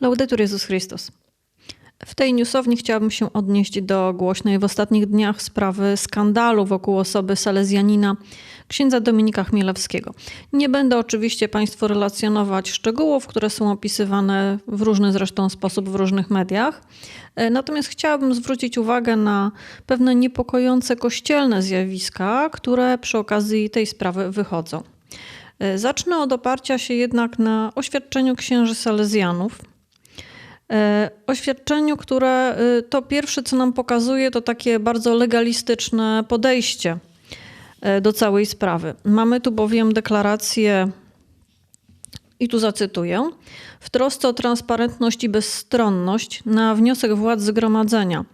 Laudetur Jezus Chrystus. W tej newsowni chciałabym się odnieść do głośnej w ostatnich dniach sprawy skandalu wokół osoby salezjanina księdza Dominika Chmielewskiego. Nie będę oczywiście Państwu relacjonować szczegółów, które są opisywane w różny zresztą sposób w różnych mediach. E, natomiast chciałabym zwrócić uwagę na pewne niepokojące kościelne zjawiska, które przy okazji tej sprawy wychodzą. E, zacznę od oparcia się jednak na oświadczeniu księży Salezjanów. E, oświadczeniu, które to pierwsze, co nam pokazuje, to takie bardzo legalistyczne podejście E, do całej sprawy. Mamy tu bowiem deklarację, i tu zacytuję, w trosce o transparentność i bezstronność na wniosek władz zgromadzenia.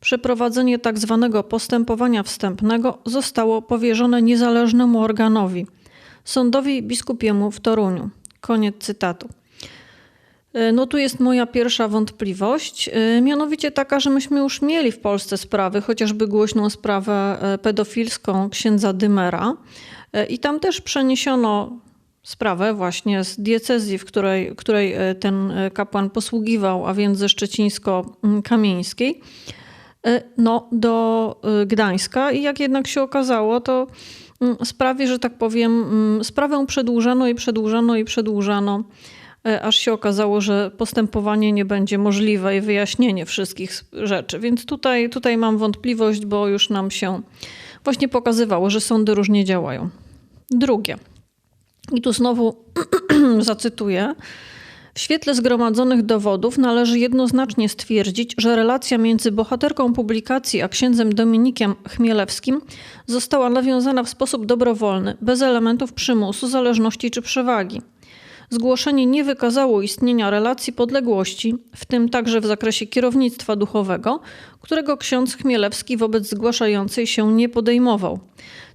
Przeprowadzenie tak zwanego postępowania wstępnego zostało powierzone niezależnemu organowi, sądowi biskupiemu w Toruniu. Koniec cytatu. E, no tu jest moja pierwsza wątpliwość, e, mianowicie taka, że myśmy już mieli w Polsce sprawy, chociażby głośną sprawę e, pedofilską księdza Dymera. I tam też przeniesiono sprawę właśnie z diecezji, w której, której ten kapłan posługiwał, a więc ze szczecińsko-kamieńskiej, no, do Gdańska. I jak jednak się okazało, to mm, sprawie, że tak powiem, mm, sprawę przedłużano i przedłużano i przedłużano aż się okazało, że postępowanie nie będzie możliwe i wyjaśnienie wszystkich rzeczy. Więc tutaj, tutaj mam wątpliwość, bo już nam się właśnie pokazywało, że sądy różnie działają. Drugie. I tu znowu zacytuję. W świetle zgromadzonych dowodów należy jednoznacznie stwierdzić, że relacja między bohaterką publikacji a księdzem Dominikiem Chmielewskim została nawiązana w sposób dobrowolny, bez elementów przymusu, zależności czy przewagi. Zgłoszenie nie wykazało istnienia relacji podległości, w tym także w zakresie kierownictwa duchowego, którego ksiądz Chmielewski wobec zgłaszającej się nie podejmował.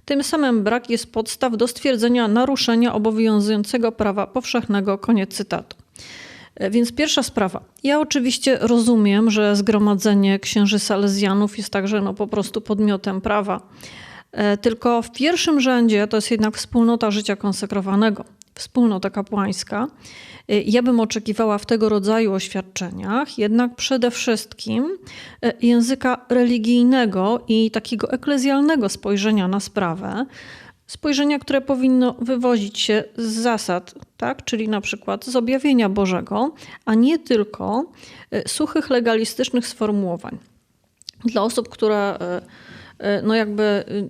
Tym samym brak jest podstaw do stwierdzenia naruszenia obowiązującego prawa powszechnego. Koniec cytatu. E, więc pierwsza sprawa. Ja oczywiście rozumiem, że zgromadzenie księży salezjanów jest także no, po prostu podmiotem prawa. E, tylko w pierwszym rzędzie to jest jednak wspólnota życia konsekrowanego wspólnota kapłańska. Y, ja bym oczekiwała w tego rodzaju oświadczeniach jednak przede wszystkim y, języka religijnego i takiego eklezjalnego spojrzenia na sprawę. Spojrzenia, które powinno wywozić się z zasad, tak? czyli na przykład z objawienia Bożego, a nie tylko y, suchych legalistycznych sformułowań. Dla osób, które no jakby y,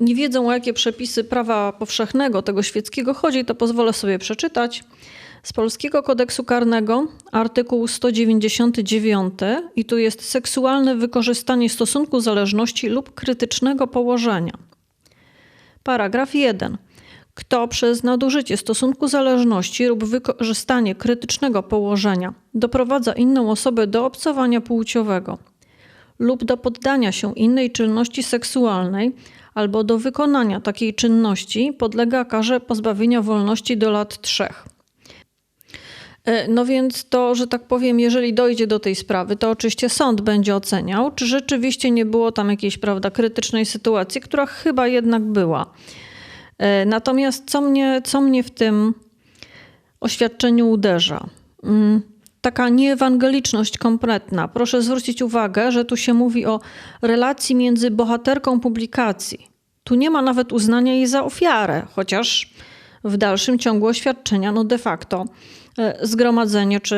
nie wiedzą o jakie przepisy prawa powszechnego tego świeckiego chodzi, to pozwolę sobie przeczytać. Z polskiego kodeksu karnego artykuł 199 i tu jest seksualne wykorzystanie stosunku zależności lub krytycznego położenia. Paragraf 1. Kto przez nadużycie stosunku zależności lub wykorzystanie krytycznego położenia doprowadza inną osobę do obcowania płciowego lub do poddania się innej czynności seksualnej albo do wykonania takiej czynności podlega karze pozbawienia wolności do lat trzech. E, no więc to, że tak powiem, jeżeli dojdzie do tej sprawy, to oczywiście sąd będzie oceniał, czy rzeczywiście nie było tam jakiejś prawda, krytycznej sytuacji, która chyba jednak była. E, natomiast co mnie, co mnie w tym oświadczeniu uderza? Taka nieewangeliczność kompletna. Proszę zwrócić uwagę, że tu się mówi o relacji między bohaterką publikacji. Tu nie ma nawet uznania jej za ofiarę, chociaż w dalszym ciągu oświadczenia, no de facto e, zgromadzenie czy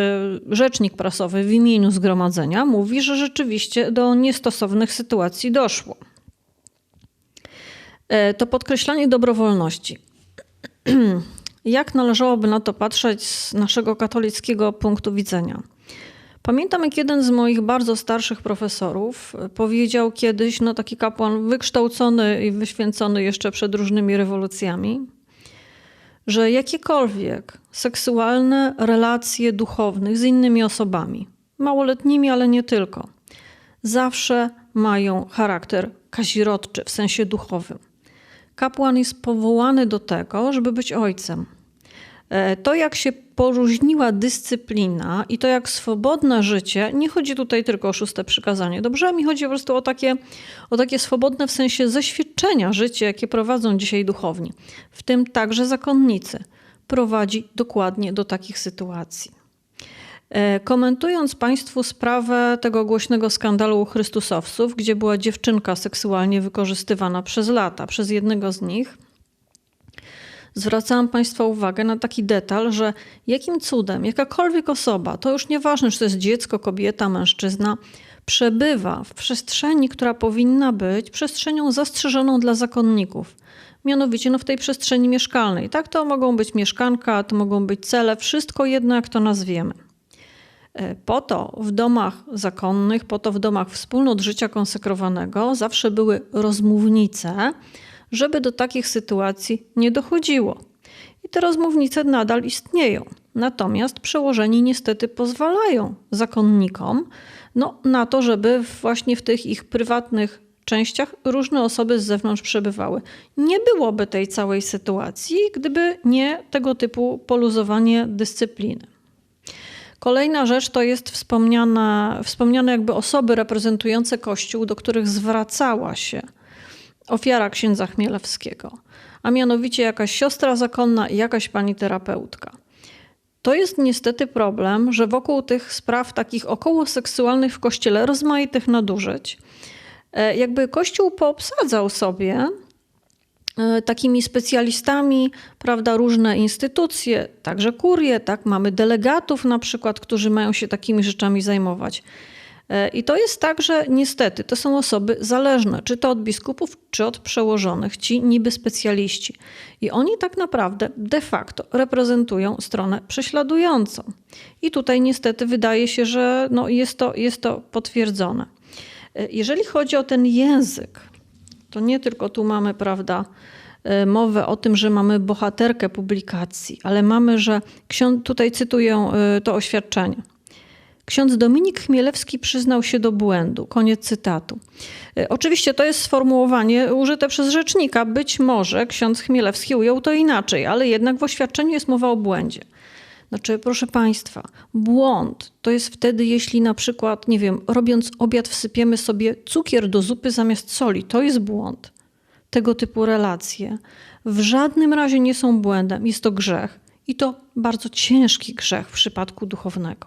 rzecznik prasowy w imieniu zgromadzenia mówi, że rzeczywiście do niestosownych sytuacji doszło. E, to podkreślanie dobrowolności. Jak należałoby na to patrzeć z naszego katolickiego punktu widzenia? Pamiętam, jak jeden z moich bardzo starszych profesorów powiedział kiedyś, no taki kapłan wykształcony i wyświęcony jeszcze przed różnymi rewolucjami, że jakiekolwiek seksualne relacje duchownych z innymi osobami, małoletnimi, ale nie tylko, zawsze mają charakter kazirodczy w sensie duchowym kapłan jest powołany do tego, żeby być ojcem. E, to, jak się poróżniła dyscyplina i to, jak swobodne życie, nie chodzi tutaj tylko o szóste przykazanie, dobrze? Mi chodzi po prostu o takie, o takie swobodne w sensie zaświadczenia życie, jakie prowadzą dzisiaj duchowni, w tym także zakonnicy, prowadzi dokładnie do takich sytuacji. E, komentując Państwu sprawę tego głośnego skandalu Chrystusowców, gdzie była dziewczynka seksualnie wykorzystywana przez lata przez jednego z nich, zwracałam Państwa uwagę na taki detal, że jakim cudem jakakolwiek osoba, to już nieważne, czy to jest dziecko, kobieta, mężczyzna, przebywa w przestrzeni, która powinna być przestrzenią zastrzeżoną dla zakonników. Mianowicie no, w tej przestrzeni mieszkalnej. Tak, to mogą być mieszkanka, to mogą być cele, wszystko jedno, jak to nazwiemy. E, po to w domach zakonnych, po to w domach wspólnot życia konsekrowanego zawsze były rozmównice, żeby do takich sytuacji nie dochodziło. I te rozmównice nadal istnieją. Natomiast przełożeni niestety pozwalają zakonnikom no, na to, żeby właśnie w tych ich prywatnych częściach różne osoby z zewnątrz przebywały. Nie byłoby tej całej sytuacji, gdyby nie tego typu poluzowanie dyscypliny. Kolejna rzecz to jest wspomniane, wspomniane jakby osoby reprezentujące Kościół, do których zwracała się ofiara księdza Chmielewskiego, a mianowicie jakaś siostra zakonna i jakaś pani terapeutka. To jest niestety problem, że wokół tych spraw takich około seksualnych w kościele, rozmaitych nadużyć, e, jakby Kościół poobsadzał sobie takimi specjalistami, prawda, różne instytucje, także kurie, tak, mamy delegatów na przykład, którzy mają się takimi rzeczami zajmować. E, I to jest tak, że niestety to są osoby zależne, czy to od biskupów, czy od przełożonych, ci niby specjaliści. I oni tak naprawdę de facto reprezentują stronę prześladującą. I tutaj niestety wydaje się, że no jest, to, jest to potwierdzone. E, jeżeli chodzi o ten język, to nie tylko tu mamy, prawda, e, mowę o tym, że mamy bohaterkę publikacji, ale mamy, że ksiądz, tutaj cytuję to oświadczenie. Ksiądz Dominik Chmielewski przyznał się do błędu. Koniec cytatu. E, oczywiście to jest sformułowanie użyte przez rzecznika. Być może ksiądz Chmielewski ujął to inaczej, ale jednak w oświadczeniu jest mowa o błędzie. Znaczy, proszę Państwa, błąd to jest wtedy, jeśli na przykład, nie wiem, robiąc obiad wsypiemy sobie cukier do zupy zamiast soli. To jest błąd. Tego typu relacje w żadnym razie nie są błędem. Jest to grzech. I to bardzo ciężki grzech w przypadku duchownego.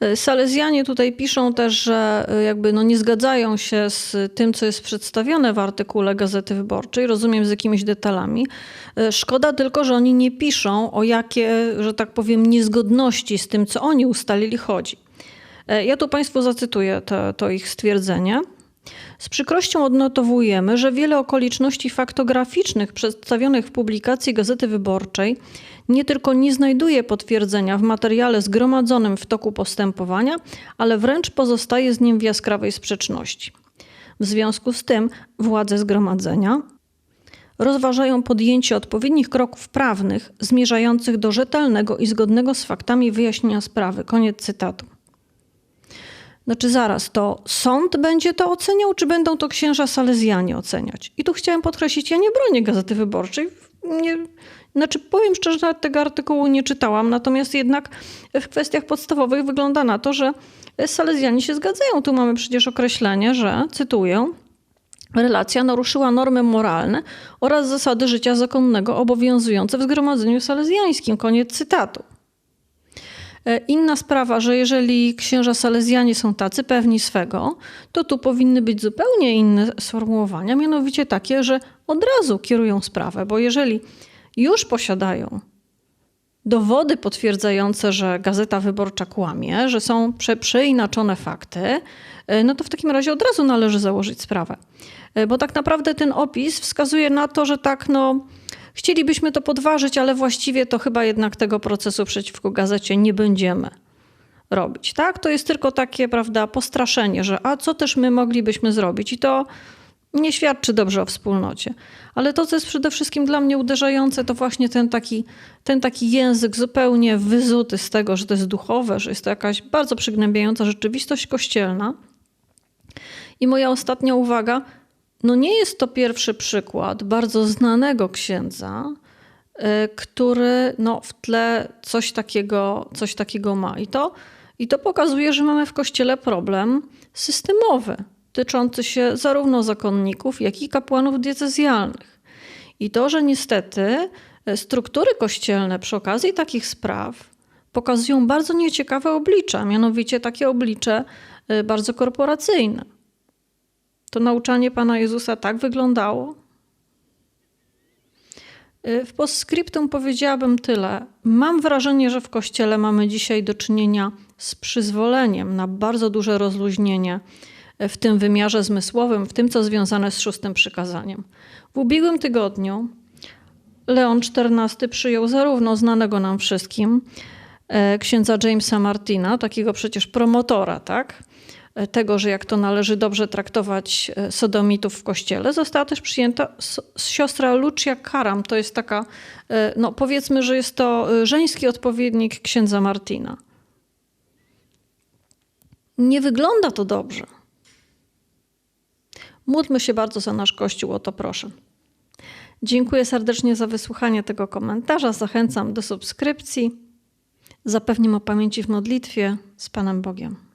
E, Salezjanie tutaj piszą też, że e, jakby no nie zgadzają się z tym, co jest przedstawione w artykule Gazety Wyborczej, rozumiem z jakimiś detalami. E, szkoda tylko, że oni nie piszą o jakie, że tak powiem, niezgodności z tym, co oni ustalili chodzi. Ja tu Państwu zacytuję to, to ich stwierdzenie. Z przykrością odnotowujemy, że wiele okoliczności faktograficznych przedstawionych w publikacji Gazety Wyborczej nie tylko nie znajduje potwierdzenia w materiale zgromadzonym w toku postępowania, ale wręcz pozostaje z nim w jaskrawej sprzeczności. W związku z tym władze zgromadzenia rozważają podjęcie odpowiednich kroków prawnych zmierzających do rzetelnego i zgodnego z faktami wyjaśnienia sprawy. Koniec cytatu. Znaczy zaraz, to sąd będzie to oceniał, czy będą to księża salezjanie oceniać? I tu chciałem podkreślić, ja nie bronię Gazety Wyborczej. Nie, znaczy powiem szczerze, nawet tego artykułu nie czytałam, natomiast jednak w kwestiach podstawowych wygląda na to, że salezjanie się zgadzają. Tu mamy przecież określenie, że, cytuję, relacja naruszyła normy moralne oraz zasady życia zakonnego obowiązujące w zgromadzeniu salezjańskim. Koniec cytatu. E, inna sprawa, że jeżeli księża salezjanie są tacy pewni swego, to tu powinny być zupełnie inne sformułowania, mianowicie takie, że od razu kierują sprawę, bo jeżeli już posiadają dowody potwierdzające, że Gazeta Wyborcza kłamie, że są prze, przeinaczone fakty, e, no to w takim razie od razu należy założyć sprawę. E, bo tak naprawdę ten opis wskazuje na to, że tak, no Chcielibyśmy to podważyć, ale właściwie to chyba jednak tego procesu przeciwko gazecie nie będziemy robić. Tak? To jest tylko takie, prawda, postraszenie, że a co też my moglibyśmy zrobić? I to nie świadczy dobrze o wspólnocie. Ale to, co jest przede wszystkim dla mnie uderzające, to właśnie ten taki, ten taki język zupełnie wyzuty z tego, że to jest duchowe, że jest to jakaś bardzo przygnębiająca rzeczywistość kościelna. I moja ostatnia uwaga – no nie jest to pierwszy przykład bardzo znanego księdza, y, który no, w tle coś takiego, coś takiego ma. I to, I to pokazuje, że mamy w kościele problem systemowy, tyczący się zarówno zakonników, jak i kapłanów diecezjalnych. I to, że niestety y, struktury kościelne przy okazji takich spraw pokazują bardzo nieciekawe oblicze, mianowicie takie oblicze y, bardzo korporacyjne. To nauczanie Pana Jezusa tak wyglądało? Y, W postscriptum powiedziałabym tyle. Mam wrażenie, że w kościele mamy dzisiaj do czynienia z przyzwoleniem na bardzo duże rozluźnienie y, w tym wymiarze zmysłowym, w tym, co związane z szóstym przykazaniem. W ubiegłym tygodniu Leon XIV przyjął zarówno znanego nam wszystkim e, księdza Jamesa Martina, takiego przecież promotora, tak? Tego, że jak to należy dobrze traktować e, sodomitów w kościele, została też przyjęta siostra Lucia Karam. To jest taka, e, no powiedzmy, że jest to e, żeński odpowiednik księdza Martina. Nie wygląda to dobrze. Módlmy się bardzo za nasz Kościół, o to proszę. Dziękuję serdecznie za wysłuchanie tego komentarza. Zachęcam do subskrypcji. Zapewniam o pamięci w modlitwie z Panem Bogiem.